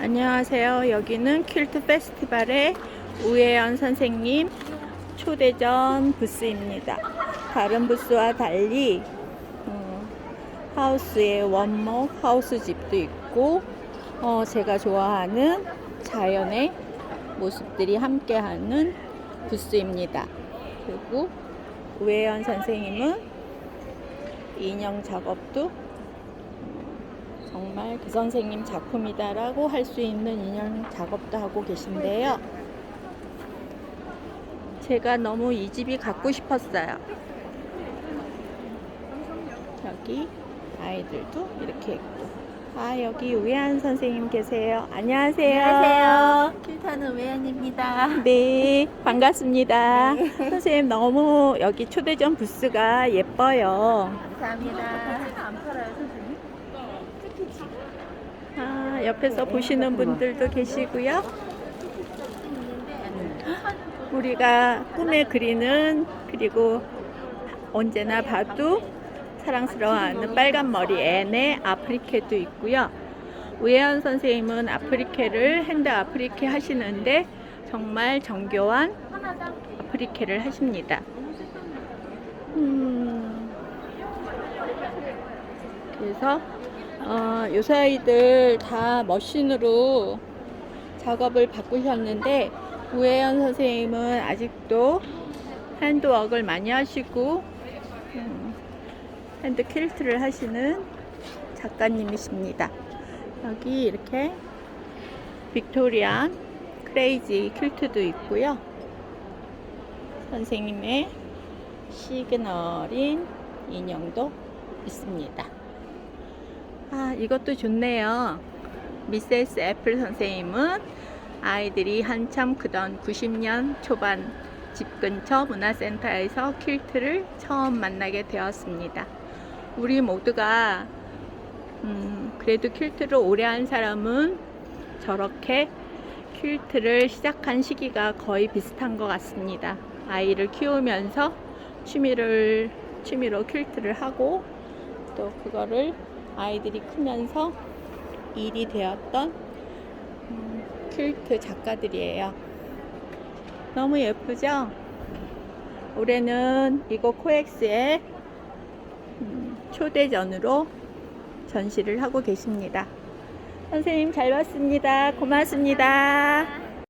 안녕하세요. 여기는 퀼트 페스티벌의 우혜연 선생님 초대전 부스입니다. 다른 부스와 달리 어, 하우스에 원목 하우스 집도 있고 어, 제가 좋아하는 자연의 모습들이 함께하는 부스입니다. 그리고 우혜연 선생님은 인형 작업도 정말 그 선생님 작품이다라고 할 수 있는 인형 작업도 하고 계신데요. 제가 너무 이 집이 갖고 싶었어요. 여기 아이들도 이렇게 있고. 아, 여기 우혜한 선생님 계세요. 안녕하세요. 안녕하세요. 킬타는 우혜연입니다. 네, 반갑습니다. 선생님 너무 여기 초대전 부스가 예뻐요. 감사합니다. 안 팔아요, 선생님? 아, 옆에서 보시는 분들도 계시고요. 우리가 꿈에 그리는 그리고 언제나 봐도 사랑스러워하는 빨간 머리 앤의 아프리케도 있고요. 우혜연 선생님은 아프리케를 핸드 아프리케 하시는데 정말 정교한 아프리케를 하십니다. 음, 그래서 어, 요새 아이들 다 머신으로 작업을 바꾸셨는데 우혜연 선생님은 아직도 핸드웍을 많이 하시고 음, 핸드 퀼트를 하시는 작가님이십니다. 여기 이렇게 빅토리안 크레이지 퀼트도 있고요. 선생님의 시그널인 인형도 있습니다. 아, 이것도 좋네요. 미세스 애플 선생님은 아이들이 한참 크던 90년 초반 집 근처 문화센터에서 퀼트를 처음 만나게 되었습니다. 우리 모두가 음, 그래도 퀼트를 오래 한 사람은 저렇게 퀼트를 시작한 시기가 거의 비슷한 것 같습니다. 아이를 키우면서 취미를 취미로 퀼트를 하고 또 그거를 아이들이 크면서 일이 되었던 음, 퀼트 작가들이에요. 너무 예쁘죠? 올해는 이거 코엑스의 음, 초대전으로 전시를 하고 계십니다. 선생님 잘 봤습니다. 고맙습니다.